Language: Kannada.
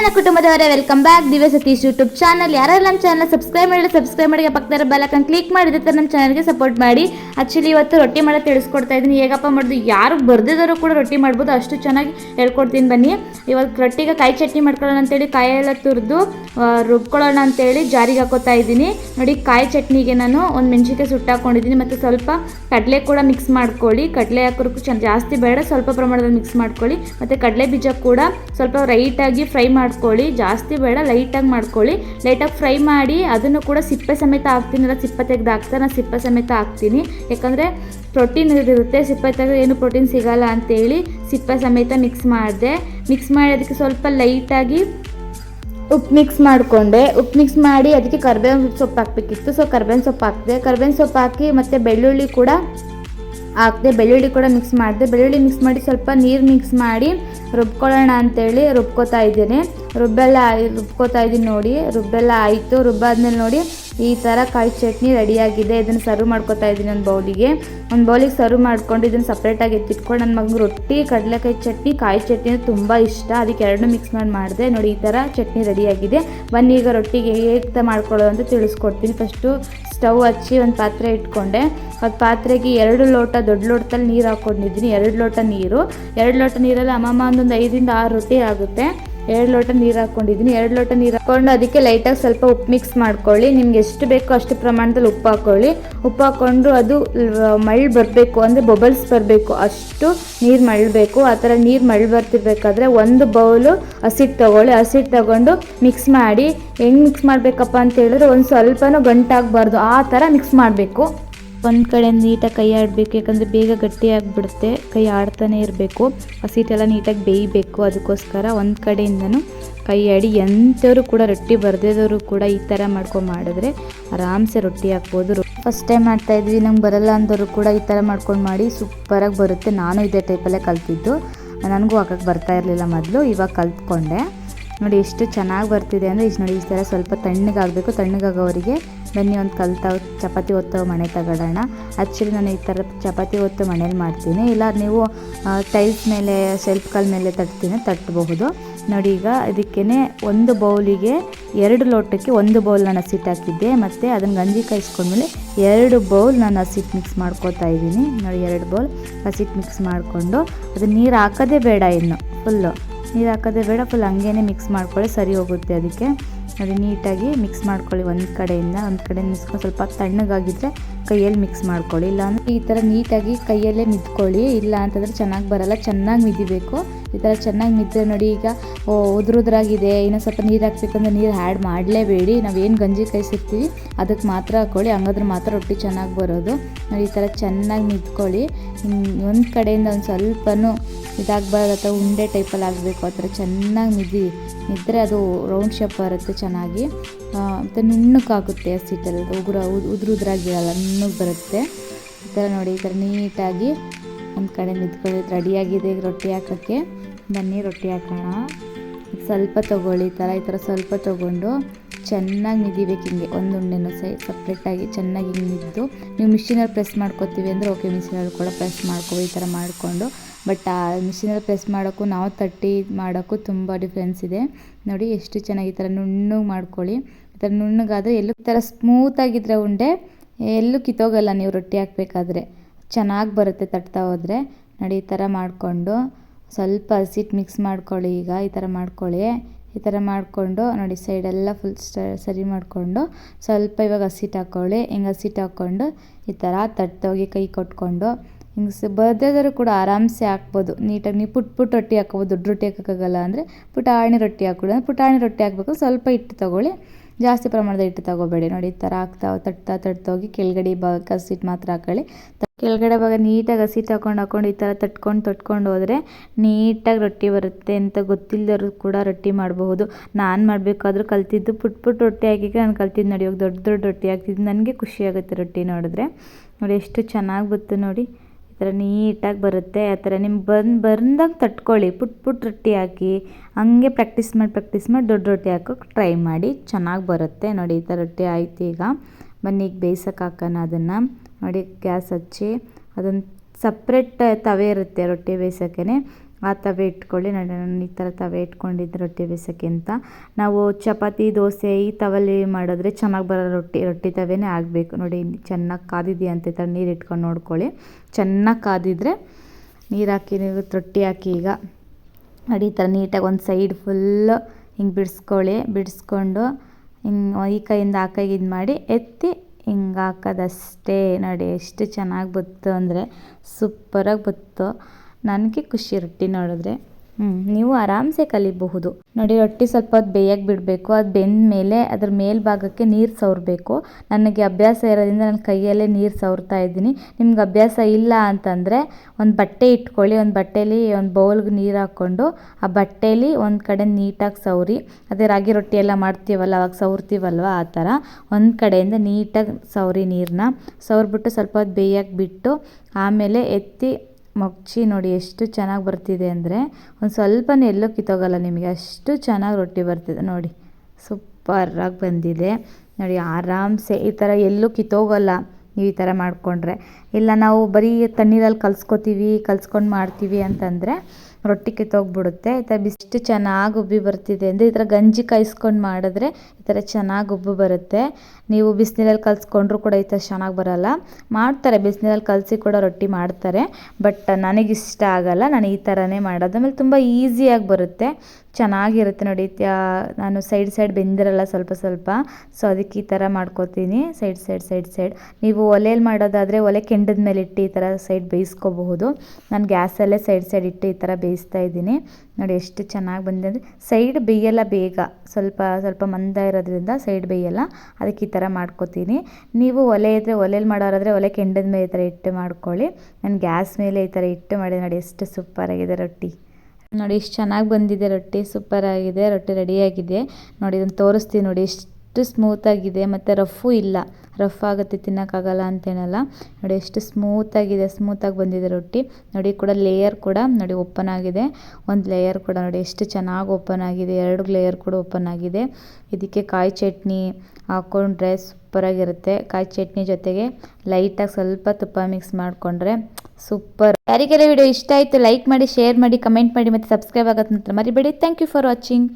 ನನ್ನ ಕುಟುಂಬದವರೇ ವೆಲ್ಕಮ್ ಬ್ಯಾಕ್ ದಿವ್ಯ ಸತೀಶ್ ಯೂಟ್ಯೂಬ್ ಚಾನಲ್ ಯಾರೆಲ್ಲ ನಮ್ಮ ಚಾನಲ್ ಸಬ್ಸ್ಕ್ರೈಬ್ ಮಾಡಿದ್ರೆ ಸಬ್ಸ್ಕ್ರೈಬ್ ಮಾಡಿ ಪಕ್ಕದ ಬೆಲಕನ್ ಕ್ಲಿಕ್ ಮಾಡಿದ್ರೆ ನಮ್ಮ ಚಾನಲ್ಗೆ ಸಪೋರ್ಟ್ ಮಾಡಿ. ಆ್ಯಕ್ಚುಲಿ ಇವತ್ತು ರೊಟ್ಟಿ ಮಾಡೋದು ತಿಳಿಸ್ಕೊಡ್ತಾ ಇದ್ದೀನಿ. ಹೇಗಪ್ಪ ಮಾಡೋದು? ಯಾರು ಬರ್ದಿದ್ರು ಕೂಡ ರೊಟ್ಟಿ ಮಾಡ್ಬೋದು. ಅಷ್ಟು ಚೆನ್ನಾಗಿ ಹೇಳ್ಕೊಡ್ತೀನಿ ಬನ್ನಿ. ಇವತ್ತು ರೊಟ್ಟಿಗೆ ಕಾಯಿ ಚಟ್ನಿ ಮಾಡ್ಕೊಳ್ಳೋಣ ಅಂತೇಳಿ ಕಾಯಿ ಎಲ್ಲ ತುರಿದು ರುಬ್ಕೊಳ್ಳೋಣ ಅಂತೇಳಿ ಜಾರಿಗೆ ಹಾಕೋತಾ ಇದ್ದೀನಿ. ನೋಡಿ, ಕಾಯಿ ಚಟ್ನಿಗೆ ನಾನು ಒಂದು ಮೆಣಸಿನ್ಕಾಯಿ ಸುಟ್ಟು ಹಾಕೊಂಡಿದ್ದೀನಿ. ಮತ್ತು ಸ್ವಲ್ಪ ಕಡಲೆ ಕೂಡ ಮಿಕ್ಸ್ ಮಾಡ್ಕೊಳ್ಳಿ. ಕಡಲೆ ಹಾಕೋಕ್ಕೂ ಚೆನ್ನ ಜಾಸ್ತಿ ಬೇಡ, ಸ್ವಲ್ಪ ಪ್ರಮಾಣದಲ್ಲಿ ಮಿಕ್ಸ್ ಮಾಡ್ಕೊಳ್ಳಿ. ಮತ್ತು ಕಡಲೆ ಬೀಜ ಕೂಡ ಸ್ವಲ್ಪ ರೈಟಾಗಿ ಫ್ರೈ ಮಾಡ್ಕೊಳ್ಳಿ. ಜಾಸ್ತಿ ಬೇಡ ಲೈಟಾಗಿ ಮಾಡ್ಕೊಳ್ಳಿ. ಲೈಟಾಗಿ ಫ್ರೈ ಮಾಡಿ ಅದನ್ನು ಕೂಡ ಸಿಪ್ಪೆ ಸಮೇತ ಹಾಕ್ತೀನಲ್ಲ ಸಿಪ್ಪೆ ತೆಗೆದು ಹಾಕ್ತಾ ನಾನು ಸಿಪ್ಪೆ ಸಮೇತ ಹಾಕ್ತೀನಿ. ಯಾಕಂದರೆ ಪ್ರೋಟೀನ್ ಇರುತ್ತೆ. ಸಿಪ್ಪೆ ತೆಗೆದು ಏನು ಪ್ರೋಟೀನ್ ಸಿಗಲ್ಲ ಅಂತೇಳಿ ಸಿಪ್ಪೆ ಸಮೇತ ಮಿಕ್ಸ್ ಮಾಡಿದೆ. ಮಿಕ್ಸ್ ಮಾಡಿ ಅದಕ್ಕೆ ಸ್ವಲ್ಪ ಲೈಟಾಗಿ ಉಪ್ಪು ಮಿಕ್ಸ್ ಮಾಡಿಕೊಂಡೆ. ಉಪ್ಪು ಮಿಕ್ಸ್ ಮಾಡಿ ಅದಕ್ಕೆ ಕರ್ಬೇವಿನ ಸೊಪ್ಪು ಹಾಕಬೇಕಿತ್ತು. ಸೊ ಕರ್ಬೇವಿನ ಸೊಪ್ಪು ಹಾಕಿದೆ. ಕರ್ಬೇವಿನ ಸೊಪ್ಪು ಹಾಕಿ ಮತ್ತು ಬೆಳ್ಳುಳ್ಳಿ ಕೂಡ ಹಾಕಿದೆ. ಬೆಳ್ಳುಳ್ಳಿ ಕೂಡ ಮಿಕ್ಸ್ ಮಾಡಿದೆ. ಬೆಳ್ಳುಳ್ಳಿ ಮಿಕ್ಸ್ ಮಾಡಿ ಸ್ವಲ್ಪ ನೀರು ಮಿಕ್ಸ್ ಮಾಡಿ ರುಬ್ಕೊಳ್ಳೋಣ ಅಂತೇಳಿ ರುಬ್ಕೋತಾ ಇದ್ದೇನೆ. ರುಬ್ಬೆಲ್ಲ ರುಬ್ಕೋತಾ ಇದ್ದೀನಿ ನೋಡಿ. ರುಬ್ಬೆಲ್ಲ ಆಯಿತು. ರುಬ್ಬಾದ್ಮೇಲೆ ನೋಡಿ ಈ ಥರ ಕಾಯಿ ಚಟ್ನಿ ರೆಡಿಯಾಗಿದೆ. ಇದನ್ನು ಸರ್ವ್ ಮಾಡ್ಕೊತಾ ಇದ್ದೀನಿ ಒಂದು ಬೌಲಿಗೆ. ಒಂದು ಬೌಲಿಗೆ ಸರ್ವ್ ಮಾಡ್ಕೊಂಡು ಇದನ್ನು ಸಪ್ರೇಟಾಗಿ ಎತ್ತಿಟ್ಕೊಂಡು ನನ್ನ ಮಗನಿಗೆ ರೊಟ್ಟಿ, ಕಡಲೆಕಾಯಿ ಚಟ್ನಿ, ಕಾಯಿ ಚಟ್ನಿ ತುಂಬ ಇಷ್ಟ. ಅದಕ್ಕೆ ಎರಡೂ ಮಿಕ್ಸ್ ಮಾಡಿ ಮಾಡಿದೆ. ನೋಡಿ ಈ ಥರ ಚಟ್ನಿ ರೆಡಿಯಾಗಿದೆ. ಬನ್ನಿ ಈಗ ರೊಟ್ಟಿಗೆ ಹೇಗೆ ಮಾಡ್ಕೊಳ್ಳೋದು ಅಂತ ತಿಳಿಸ್ಕೊಡ್ತೀನಿ. ಫಸ್ಟು ಸ್ಟವ್ ಹಚ್ಚಿ ಒಂದು ಪಾತ್ರೆ ಇಟ್ಕೊಂಡೆ. ಅದು ಪಾತ್ರೆಗೆ ಎರಡು ಲೋಟ, ದೊಡ್ಡ ಲೋಟದಲ್ಲಿ ನೀರು ಹಾಕ್ಕೊಂಡಿದ್ದೀನಿ ಎರಡು ಲೋಟ ನೀರು. ಎರಡು ಲೋಟ ನೀರಲ್ಲಿ ಅಮ್ಮಮ್ಮ ಒಂದೊಂದು ಐದರಿಂದ ಆರು ರೊಟ್ಟಿ ಆಗುತ್ತೆ. ಎರಡು ಲೋಟ ನೀರು ಹಾಕೊಂಡಿದ್ದೀನಿ. ಎರಡು ಲೋಟ ನೀರು ಹಾಕೊಂಡು ಅದಕ್ಕೆ ಲೈಟಾಗಿ ಸ್ವಲ್ಪ ಉಪ್ಪು ಮಿಕ್ಸ್ ಮಾಡ್ಕೊಳ್ಳಿ. ನಿಮ್ಗೆ ಎಷ್ಟು ಬೇಕೋ ಅಷ್ಟು ಪ್ರಮಾಣದಲ್ಲಿ ಉಪ್ಪು ಹಾಕ್ಕೊಳ್ಳಿ ಉಪ್ಪು ಹಾಕ್ಕೊಂಡು ಅದು ಮಳ್ಳು ಬರಬೇಕು ಅಂದರೆ ಬಬಲ್ಸ್ ಬರಬೇಕು. ಅಷ್ಟು ನೀರು ಮಳ್ಳಬೇಕು ಆ ಥರ ನೀರು ಮಳ್ಳು ಬರ್ತಿರ್ಬೇಕಾದ್ರೆ ಒಂದು ಬೌಲು ಹಸಿಟ್ಟು ತಗೊಳ್ಳಿ. ಹಸಿಟ್ಟು ತಗೊಂಡು ಮಿಕ್ಸ್ ಮಾಡಿ. ಹೆಂಗೆ ಮಿಕ್ಸ್ ಮಾಡಬೇಕಪ್ಪ ಅಂತ ಹೇಳಿದ್ರೆ ಒಂದು ಸ್ವಲ್ಪನೂ ಗಂಟಾಗಬಾರ್ದು. ಆ ಥರ ಮಿಕ್ಸ್ ಮಾಡಬೇಕು. ಒಂದು ಕಡೆ ನೀಟಾಗಿ ಕೈ ಆಡಬೇಕು, ಯಾಕಂದರೆ ಬೇಗ ಗಟ್ಟಿಯಾಗಿಬಿಡುತ್ತೆ ಕೈ ಆಡ್ತಾನೆ ಇರಬೇಕು. ಹಸಿಟ್ಟೆಲ್ಲ ನೀಟಾಗಿ ಬೇಯಬೇಕು ಅದಕ್ಕೋಸ್ಕರ ಒಂದು ಕಡೆಯಿಂದನೂ ಕೈ ಆಡಿ ಎಂಥವ್ರು ಕೂಡ ರೊಟ್ಟಿ ಬರ್ದಿದ್ದವರು ಕೂಡ ಈ ಥರ ಮಾಡ್ಕೊಂಡು ಮಾಡಿದ್ರೆ ಆರಾಮ್ಸೆ ರೊಟ್ಟಿ ಹಾಕ್ಬೋದು. ಫಸ್ಟ್ ಟೈಮ್ ಮಾಡ್ತಾ ಇದ್ವಿ, ನಂಗೆ ಬರಲ್ಲ ಅಂದವರು ಕೂಡ ಈ ಥರ ಮಾಡ್ಕೊಂಡು ಮಾಡಿ ಸೂಪರಾಗಿ ಬರುತ್ತೆ. ನಾನು ಇದೇ ಟೈಪಲ್ಲೇ ಕಲ್ತಿದ್ದು. ನನಗೂ ಹಾಕಕ್ಕೆ ಬರ್ತಾ ಇರಲಿಲ್ಲ ಮೊದಲು, ಇವಾಗ ಕಲ್ತ್ಕೊಂಡೆ. ನೋಡಿ ಎಷ್ಟು ಚೆನ್ನಾಗಿ ಬರ್ತಿದೆ ಅಂದರೆ, ಇಷ್ಟು ನೋಡಿ ಈ ಥರ ಸ್ವಲ್ಪ ತಣ್ಣಗಾಗಬೇಕು, ತಣ್ಣಗಾಗೋವರಿಗೆ ಬನ್ನಿ ಒಂದು ಕಲ್ತ ಚಪಾತಿ ಒತ್ತೋ ಮಣೆ ತಗೊಳ್ಳೋಣ. ಆ್ಯಕ್ಚುಲಿ ನಾನು ಈ ಥರ ಚಪಾತಿ ಒತ್ತು ಮನೇಲಿ ಮಾಡ್ತೀನಿ. ಇಲ್ಲ, ನೀವು ಟೈಲ್ಸ್ ಮೇಲೆ ಸೆಲ್ಫ್ ಕಲ್ ಮೇಲೆ ತಟ್ತೀನಿ ತಟ್ಟಬಹುದು ನೋಡಿ ಈಗ ಇದಕ್ಕೇ ಒಂದು ಬೌಲಿಗೆ ಎರಡು ಲೋಟಕ್ಕೆ ಒಂದು ಬೌಲ್ ನಾನು ಹಸಿಟ್ಟು ಹಾಕಿದ್ದೆ. ಮತ್ತು ಅದನ್ನು ಗಂಜಿ ಕಾಯಿಸ್ಕೊಂಡ್ಮೇಲೆ ಎರಡು ಬೌಲ್ ನಾನು ಹಸಿಟ್ಟು ಮಿಕ್ಸ್ ಮಾಡ್ಕೋತಾ ಇದ್ದೀನಿ. ನೋಡಿ, ಎರಡು ಬೌಲ್ ಹಸಿಟ್ಟು ಮಿಕ್ಸ್ ಮಾಡಿಕೊಂಡು ಅದು ನೀರು ಹಾಕೋದೇ ಬೇಡ ಇನ್ನು ಫುಲ್ಲು ನೀರು ಹಾಕೋದೇ ಬೇಡ ಫುಲ್ ಹಂಗೇ ಮಿಕ್ಸ್ ಮಾಡ್ಕೊಳ್ಳಿ, ಸರಿ ಹೋಗುತ್ತೆ ಅದಕ್ಕೆ. ನೋಡಿ ನೀಟಾಗಿ ಮಿಕ್ಸ್ ಮಾಡ್ಕೊಳ್ಳಿ ಒಂದು ಕಡೆಯಿಂದ ಒಂದು ಕಡೆ ಮಿಸ್ಕೊಂಡು ಸ್ವಲ್ಪ ತಣ್ಣಗಾಗಿದ್ದರೆ ಕೈಯಲ್ಲಿ ಮಿಕ್ಸ್ ಮಾಡ್ಕೊಳ್ಳಿ. ಇಲ್ಲಾಂದರೆ ಈ ಥರ ನೀಟಾಗಿ ಕೈಯಲ್ಲೇ ಮಿದ್ಕೊಳ್ಳಿ. ಇಲ್ಲ ಅಂತಂದರೆ ಚೆನ್ನಾಗಿ ಬರಲ್ಲ, ಚೆನ್ನಾಗಿ ಮಿದಿಬೇಕು. ಈ ಥರ ಚೆನ್ನಾಗಿ ನಿದ್ದೆ ನೋಡಿ, ಈಗ ಉದುರುದ್ರಾಗಿದೆ, ಇನ್ನೂ ಸ್ವಲ್ಪ ನೀರು ಹಾಕ್ಬೇಕಂದ್ರೆ ನೀರು ಆ್ಯಡ್ ಮಾಡಲೇಬೇಡಿ. ನಾವೇನು ಗಂಜಿ ಕಾಯಿಸಿರ್ತೀವಿ ಅದಕ್ಕೆ ಮಾತ್ರ ಹಾಕ್ಕೊಳ್ಳಿ ಹಂಗಾದ್ರೆ ಮಾತ್ರ ರೊಟ್ಟಿ ಚೆನ್ನಾಗಿ ಬರೋದು. ನೋಡಿ, ಈ ಥರ ಚೆನ್ನಾಗಿ ಮಿದ್ಕೊಳ್ಳಿ ಒಂದು ಕಡೆಯಿಂದ ಒಂದು ಸ್ವಲ್ಪನೂ ಇದಾಗಬಾರ್ದು, ಅಥವಾ ಉಂಡೆ ಟೈಪಲ್ಲಿ ಆಗಬೇಕು, ಆ ಥರ ಚೆನ್ನಾಗಿ ನಿದ್ದಿ ಮಿದ್ರೆ ಅದು ರೌಂಡ್ ಶೇಪ್ ಬರುತ್ತೆ ಚೆನ್ನಾಗಿ. ಮತ್ತು ನುಣ್ಣಕ್ಕಾಗುತ್ತೆ ಹಸಿಟ್ಟಲ್ಲಿ ಉಗುರ ಉದುರು ಉದುರಾಗಿರಲ್ಲ ನುಣ್ಣಗೆ ಬರುತ್ತೆ. ಈ ಥರ ನೋಡಿ, ಈ ಥರ ನೀಟಾಗಿ ಒಂದು ಕಡೆ ನಿಂತ್ಕೊಳ್ಳಿ ರೆಡಿಯಾಗಿದೆ ರೊಟ್ಟಿ ಹಾಕೋಕ್ಕೆ. ಬನ್ನಿ ರೊಟ್ಟಿ ಹಾಕೋಣ. ಸ್ವಲ್ಪ ತೊಗೊಳ್ಳಿ, ಈ ಥರ ಈ ಥರ ಸ್ವಲ್ಪ ತೊಗೊಂಡು ಚೆನ್ನಾಗಿ ನಿದಿಬೇಕು ಹಿಂಗೆ. ಒಂದು ಉಂಡೆನೂ ಸೈ ಸಪ್ರೇಟಾಗಿ ಚೆನ್ನಾಗಿ ಹಿಂಗೆ ನಿದ್ದು ನೀವು ಮಿಷಿನಲ್ಲಿ ಪ್ರೆಸ್ ಮಾಡ್ಕೊತೀವಿ ಅಂದರೆ ಓಕೆ, ಮಿಷಿನಲ್ಲಿ ಕೂಡ ಪ್ರೆಸ್ ಮಾಡ್ಕೋ, ಈ ಥರ ಮಾಡಿಕೊಂಡು. ಬಟ್ ಆ ಮಿಷಿನಲ್ಲಿ ಪ್ರೆಸ್ ಮಾಡೋಕ್ಕೂ, ನಾವು ತಟ್ಟಿ ಮಾಡೋಕ್ಕೂ ತುಂಬ ಡಿಫ್ರೆನ್ಸ್ ಇದೆ. ನೋಡಿ ಎಷ್ಟು ಚೆನ್ನಾಗಿ ಈ ಥರ ನುಣ್ಣಗೆ ಮಾಡ್ಕೊಳ್ಳಿ. ಈ ಥರ ನುಣ್ಣಗಾದರೆ ಎಲ್ಲೂ ಈ ಥರ ಸ್ಮೂತಾಗಿದ್ದರೆ ಉಂಡೆ ಎಲ್ಲೂ ಕಿತ್ತೋಗಲ್ಲ ನೀವು ರೊಟ್ಟಿ ಹಾಕಬೇಕಾದ್ರೆ. ಚೆನ್ನಾಗಿ ಬರುತ್ತೆ ತಟ್ತಾ ಹೋದರೆ. ನೋಡಿ ಈ ಥರ ಮಾಡಿಕೊಂಡು ಸ್ವಲ್ಪ ಹಸಿಟ್ಟು ಮಿಕ್ಸ್ ಮಾಡ್ಕೊಳ್ಳಿ ಈಗ, ಈ ಥರ ಮಾಡ್ಕೊಳ್ಳಿ. ಈ ಥರ ಮಾಡಿಕೊಂಡು ನೋಡಿ ಸೈಡೆಲ್ಲ ಫುಲ್ ಸರಿ ಮಾಡಿಕೊಂಡು ಸ್ವಲ್ಪ ಇವಾಗ ಹಸಿಟ್ಟು ಹಾಕ್ಕೊಳ್ಳಿ ಹಿಂಗೆ ಹಸಿಟ್ಟು ಹಾಕ್ಕೊಂಡು ಈ ಥರ ತಟ್ಟೋಗಿ ಕೈ ಕೊಟ್ಕೊಂಡು ಹಿಂಗೆ ಬರ್ದಿದ್ರು ಕೂಡ ಆರಾಮ್ಸೆ ಹಾಕ್ಬೋದು. ನೀಟಾಗಿ ನೀವು ಪುಟ್ ಪುಟ್ ರೊಟ್ಟಿ ಹಾಕ್ಬೋದು. ದೊಡ್ಡ ರೊಟ್ಟಿ ಹಾಕೋಕ್ಕಾಗಲ್ಲ ಅಂದರೆ ಪುಟಾಣಿ ರೊಟ್ಟಿ ಹಾಕ್ಬಿಡಿ ಅಂದರೆ ಪುಟಾಣಿ ರೊಟ್ಟಿ ಹಾಕ್ಬೇಕು ಸ್ವಲ್ಪ ಹಿಟ್ಟು ತೊಗೊಳ್ಳಿ. ಜಾಸ್ತಿ ಪ್ರಮಾಣದ ಹಿಟ್ಟು ತಗೋಬೇಡಿ. ನೋಡಿ ಈ ಥರ ಹಾಕ್ತಾ ತಟ್ತಾ ತಟ್ಟೋಗಿ ಕೆಳಗಡೆ ಹಸಿಟ್ಟು ಮಾತ್ರ ಹಾಕೊಳ್ಳಿ. ಕೆಳಗಡೆ ಭಾಗ ನೀಟಾಗಿ ಹಸಿ ತಗೊಂಡು ಹಾಕೊಂಡು ಈ ಥರ ತಟ್ಕೊಂಡು ತಟ್ಕೊಂಡು ಹೋದರೆ ನೀಟಾಗಿ ರೊಟ್ಟಿ ಬರುತ್ತೆ ಅಂತ ಗೊತ್ತಿಲ್ಲದವ್ರು ಕೂಡ ರೊಟ್ಟಿ ಮಾಡಬಹುದು. ನಾನು ಮಾಡಬೇಕಾದ್ರೂ ಕಲ್ತಿದ್ದು ಪುಟ್ ಪುಟ್ ರೊಟ್ಟಿ ಹಾಕಿಕ್ಕೆ ನಾನು ಕಲ್ತಿದ್ದು ನೋಡಿ, ಇವಾಗ ದೊಡ್ಡ ದೊಡ್ಡ ರೊಟ್ಟಿ ಹಾಕ್ತಿದ್ದು ನನಗೆ ಖುಷಿಯಾಗುತ್ತೆ ರೊಟ್ಟಿ ನೋಡಿದ್ರೆ. ನೋಡಿ ಎಷ್ಟು ಚೆನ್ನಾಗಿ ಬಂತು ನೋಡಿ. ಈ ಥರ ನೀಟಾಗಿ ಬರುತ್ತೆ. ಆ ಥರ ನಿಮ್ಗೆ ಬಂದು ಬಂದಾಗ ತಟ್ಕೊಳ್ಳಿ. ಪುಟ್ ಪುಟ್ ರೊಟ್ಟಿ ಹಾಕಿ, ಹಂಗೆ ಪ್ರಾಕ್ಟೀಸ್ ಮಾಡಿ ಪ್ರಾಕ್ಟೀಸ್ ಮಾಡಿ ದೊಡ್ಡ ರೊಟ್ಟಿ ಹಾಕೋಕ್ಕೆ ಟ್ರೈ ಮಾಡಿ. ಚೆನ್ನಾಗಿ ಬರುತ್ತೆ ನೋಡಿ ಈ ಥರ ರೊಟ್ಟಿ ಆಯ್ತು ಈಗ. ಬನ್ನಿ ಈಗ ಬೇಯಿಸೋಕೆ ಹಾಕೋಣ ಅದನ್ನು. ನೋಡಿ, ಗ್ಯಾಸ್ ಹಚ್ಚಿ, ಅದೊಂದು ಸಪ್ರೇಟ್ ತವೆ ಇರುತ್ತೆ ರೊಟ್ಟಿ ಬೇಯಿಸೋಕ್ಕೆ ಆ ತವೆ ಇಟ್ಕೊಳ್ಳಿ. ನಾನು ಈ ಥರ ತವೆ ಇಟ್ಕೊಂಡಿದ್ದೆ ರೊಟ್ಟಿ ಬೇಯಿಸೋಕ್ಕೆ ಅಂತ. ನಾವು ಚಪಾತಿ, ದೋಸೆ ಈ ತವಲ್ಲಿ ಮಾಡಿದ್ರೆ ಚೆನ್ನಾಗಿ ಬರೋ ರೊಟ್ಟಿ ರೊಟ್ಟಿ ತವೆನೇ ಆಗಬೇಕು. ನೋಡಿ, ಚೆನ್ನಾಗಿ ಕಾದಿದೆಯಾ ಅಂತ ಥರ ನೀರು ಇಟ್ಕೊಂಡು ನೋಡ್ಕೊಳ್ಳಿ. ಚೆನ್ನಾಗಿ ಕಾದಿದ್ರೆ ನೀರು ಹಾಕಿ ನೀವು ರೊಟ್ಟಿ ಹಾಕಿ ಈಗ. ನೋಡಿ, ಈ ಥರ ನೀಟಾಗಿ ಒಂದು ಸೈಡ್ ಫುಲ್ಲು ಹಿಂಗೆ ಬಿಡಿಸ್ಕೊಳ್ಳಿ. ಬಿಡಿಸ್ಕೊಂಡು ಹಿಂಗೆ ಈ ಕೈಯಿಂದ ಆ ಕೈಗೆ ಇದು ಮಾಡಿ ಎತ್ತಿ ಹಿಂಗೆ ಹಾಕೋದಷ್ಟೇ ನೋಡಿ ಎಷ್ಟು ಚೆನ್ನಾಗಿ ಬತ್ತು ಅಂದರೆ ಸೂಪ್ಪರಾಗಿ ಬತ್ತು. ನನಗೆ ಖುಷಿ ರೊಟ್ಟಿ ನೋಡಿದ್ರೆ. ಹ್ಞೂ ನೀವು ಆರಾಮ್ಸೆ ಕಲಿಬಹುದು. ನೋಡಿ, ರೊಟ್ಟಿ ಸ್ವಲ್ಪ ಹೊತ್ತು ಬೇಯಕ್ಕೆ ಬಿಡಬೇಕು. ಅದು ಬೆಂದ ಮೇಲೆ ಅದ್ರ ಮೇಲ್ಭಾಗಕ್ಕೆ ನೀರು ಸವರಬೇಕು. ನನಗೆ ಅಭ್ಯಾಸ ಇರೋದ್ರಿಂದ ನಾನು ಕೈಯಲ್ಲೇ ನೀರು ಸವರ್ತಾ ಇದ್ದೀನಿ. ನಿಮ್ಗೆ ಅಭ್ಯಾಸ ಇಲ್ಲ ಅಂತಂದರೆ ಒಂದು ಬಟ್ಟೆ ಇಟ್ಕೊಳ್ಳಿ. ಒಂದು ಬಟ್ಟೆಲಿ ಒಂದು ಬೌಲ್ಗೆ ನೀರು ಹಾಕ್ಕೊಂಡು ಆ ಬಟ್ಟೆಲಿ ಒಂದು ಕಡೆ ನೀಟಾಗಿ ಸವರಿ. ಅದೇ ರಾಗಿ ರೊಟ್ಟಿ ಎಲ್ಲ ಮಾಡ್ತೀವಲ್ಲ, ಅವಾಗ ಸವರ್ತೀವಲ್ವ ಆ ಥರ ಒಂದು ಕಡೆಯಿಂದ ನೀಟಾಗಿ ಸವರಿ ನೀರನ್ನ ಸವರ್ಬಿಟ್ಟು ಸ್ವಲ್ಪ ಹೊತ್ತು ಬೇಯಕ್ಕೆ ಬಿಟ್ಟು ಆಮೇಲೆ ಎತ್ತಿ ಮಗ್ಚಿ ನೋಡಿ ಎಷ್ಟು ಚೆನ್ನಾಗಿ ಬರ್ತಿದೆ ಅಂದರೆ ಒಂದು ಸ್ವಲ್ಪ ಎಲ್ಲೂ ಕಿತ್ತೋಗಲ್ಲ ನಿಮಗೆ, ಅಷ್ಟು ಚೆನ್ನಾಗಿ ರೊಟ್ಟಿ ಬರ್ತಿದೆ ನೋಡಿ. ಸೂಪರಾಗಿ ಬಂದಿದೆ. ನೋಡಿ ಆರಾಮ್ಸೆ, ಈ ಥರ ಎಲ್ಲೂ ಕಿತ್ತೋಗಲ್ಲ ನೀವು ಈ ಥರ ಮಾಡಿಕೊಂಡ್ರೆ. ಇಲ್ಲ ನಾವು ಬರೀ ತಣ್ಣೀರಲ್ಲಿ ಕಲ್ಸ್ಕೊತೀವಿ, ಕಲ್ಸ್ಕೊಂಡು ಮಾಡ್ತೀವಿ ಅಂತಂದರೆ ರೊಟ್ಟಿ ಕಿತ್ತೋಗ್ಬಿಡುತ್ತೆ. ಈ ಥರ ಬಿಸ್ಟು ಚೆನ್ನಾಗಿ ಉಬ್ಬಿ ಬರ್ತಿದೆ ಅಂದರೆ ಈ ಥರ ಗಂಜಿ ಕಾಯಿಸ್ಕೊಂಡು ಮಾಡಿದ್ರೆ ಥರ ಚೆನ್ನಾಗಿ ಉಬ್ಬು ಬರುತ್ತೆ. ನೀವು ಬಿಸಿನೀರಲ್ಲಿ ಕಲಿಸ್ಕೊಂಡ್ರೂ ಕೂಡ ಈ ಥರ ಚೆನ್ನಾಗಿ ಬರೋಲ್ಲ. ಮಾಡ್ತಾರೆ, ಬಿಸಿನೀರಲ್ಲಿ ಕಲಸಿ ಕೂಡ ರೊಟ್ಟಿ ಮಾಡ್ತಾರೆ. ಬಟ್ ನನಗಿಷ್ಟ ಆಗಲ್ಲ, ನಾನು ಈ ಥರನೇ ಮಾಡೋದು. ಆಮೇಲೆ ತುಂಬ ಈಸಿಯಾಗಿ ಬರುತ್ತೆ. ಚೆನ್ನಾಗಿರುತ್ತೆ ನೋಡಿ ನಾನು ಸೈಡ್ ಸೈಡ್ ಬೆಂದಿರಲ್ಲ ಸ್ವಲ್ಪ ಸ್ವಲ್ಪ. ಸೊ ಅದಕ್ಕೆ ಈ ಥರ ಮಾಡ್ಕೋತೀನಿ. Side side side side. ನೀವು ಒಲೆಯಲ್ಲಿ ಮಾಡೋದಾದರೆ ಒಲೆ ಕೆಂಡದ ಮೇಲೆ ಇಟ್ಟು ಈ ಥರ ಸೈಡ್ ಬೇಯಿಸ್ಕೋಬಹುದು. ನಾನು ಗ್ಯಾಸಲ್ಲೇ ಸೈಡ್ ಸೈಡ್ ಇಟ್ಟು ಈ ಥರ ಬೇಯಿಸ್ತಾ ಇದ್ದೀನಿ. ನೋಡಿ ಎಷ್ಟು ಚೆನ್ನಾಗಿ ಬಂದಿದೆ. ಅಂದರೆ ಸೈಡ್ ಬೇಯಲ್ಲ ಬೇಗ, ಸ್ವಲ್ಪ ಸ್ವಲ್ಪ ಮಂದ ಇರೋದ್ರಿಂದ ಸೈಡ್ ಬೇಯಲ್ಲ ಅದಕ್ಕೆ ಈ ಥರ ಮಾಡ್ಕೋತೀನಿ. ನೀವು ಒಲೆ ಇದ್ದರೆ ಒಲೆಯಲ್ಲಿ ಮಾಡೋರಾದರೆ ಒಲೆ ಕೆಂಡದ ಮೇಲೆ ಈ ಥರ ಇಟ್ಟು ಮಾಡ್ಕೊಳ್ಳಿ. ನಾನು ಗ್ಯಾಸ್ ಮೇಲೆ ಈ ಥರ ಇಟ್ಟು ಮಾಡಿ ನೋಡಿ ಎಷ್ಟು ಸೂಪರಾಗಿದೆ ರೊಟ್ಟಿ. ನೋಡಿ, ಎಷ್ಟು ಚೆನ್ನಾಗಿ ಬಂದಿದೆ ರೊಟ್ಟಿ. ಸೂಪರಾಗಿದೆ ರೊಟ್ಟಿ ರೆಡಿಯಾಗಿದೆ ನೋಡಿ, ಇದನ್ನು ತೋರಿಸ್ತೀನಿ ನೋಡಿ ಎಷ್ಟು ಸ್ಮೂತಾಗಿದೆ ಮತ್ತು ರಫ್ಫು ಇಲ್ಲ. ರಫ್ ಆಗುತ್ತೆ ತಿನ್ನೋಕ್ಕಾಗಲ್ಲ ಅಂತೇನಲ್ಲ. ನೋಡಿ, ಎಷ್ಟು ಸ್ಮೂತಾಗಿದೆ ಸ್ಮೂತಾಗಿ ಬಂದಿದೆ ರೊಟ್ಟಿ. ನೋಡಿ, ಕೂಡ ಲೇಯರ್ ಕೂಡ ನೋಡಿ ಓಪನ್ ಆಗಿದೆ. ಒಂದು ಲೇಯರ್ ಕೂಡ ನೋಡಿ, ಎಷ್ಟು ಚೆನ್ನಾಗಿ ಓಪನ್ ಆಗಿದೆ, ಎರಡು ಲೇಯರ್ ಕೂಡ ಓಪನ್ ಆಗಿದೆ. ಇದಕ್ಕೆ ಕಾಯಿ ಚಟ್ನಿ ಹಾಕ್ಕೊಂಡ್ರೆ ಸೂಪರಾಗಿರುತ್ತೆ ಕಾಯಿ ಚಟ್ನಿ ಜೊತೆಗೆ ಲೈಟಾಗಿ ಸ್ವಲ್ಪ ತುಪ್ಪ ಮಿಕ್ಸ್ ಮಾಡಿಕೊಂಡ್ರೆ ಸೂಪರ್ ಯಾರಿಗೆಲ್ಲ ವಿಡಿಯೋ ಇಷ್ಟ ಆಯಿತು ಲೈಕ್ ಮಾಡಿ ಶೇರ್ ಮಾಡಿ ಕಮೆಂಟ್ ಮಾಡಿ, ಮತ್ತು ಸಬ್ಸ್ಕ್ರೈಬ್ ಆಗೋದು ನಂತರ ಮರಿಬೇಡಿ. Thank you for watching